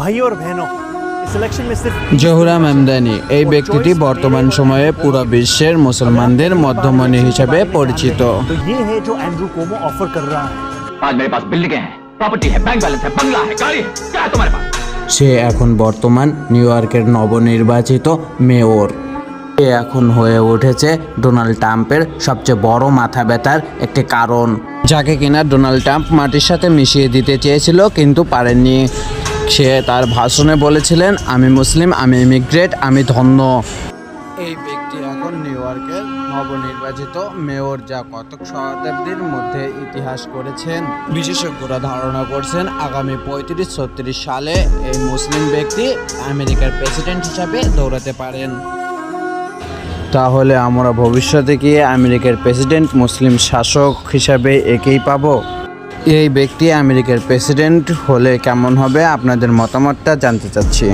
ভাই ওর ভেনো জহুরাম আমদানি এই ব্যক্তিটি বর্তমান সময়ে পুরো বিশ্বের মুসলমানদের মধ্যমণি হিসেবে পরিচিত। সে এখন বর্তমান নিউ ইয়র্কের নবনির্বাচিত মেয়র। এ এখন হয়ে উঠেছে ডোনাল্ড ট্রাম্পের সবচেয়ে বড় মাথা ব্যথার একটি কারণ। যাকে কিনা ডোনাল্ড ট্রাম্প মাটির সাথে মিশিয়ে দিতে চেয়েছিল কিন্তু পারেননি। সে তার ভাষণে বলেছিলেন, আমি মুসলিম, আমি ইমিগ্রেট আমি ধন্য। এই ব্যক্তি এখন নিউ ইয়র্কের নবনির্বাচিত মেয়র, যা কতক শতাব্দীর মধ্যে ইতিহাস করেছেন। বিশেষজ্ঞরা ধারণা করছেন, আগামী পঁয়ত্রিশ ছত্রিশ সালে এই মুসলিম ব্যক্তি আমেরিকার প্রেসিডেন্ট হিসাবে দৌড়াতে পারেন। তাহলে আমরা ভবিষ্যতে গিয়ে আমেরিকার প্রেসিডেন্ট, মুসলিম শাসক হিসাবে একেই পাবো? এই ব্যক্তি আমেরিকার প্রেসিডেন্ট হলে কেমন হবে? আপনাদের মতামতটা জানতে চাচ্ছি।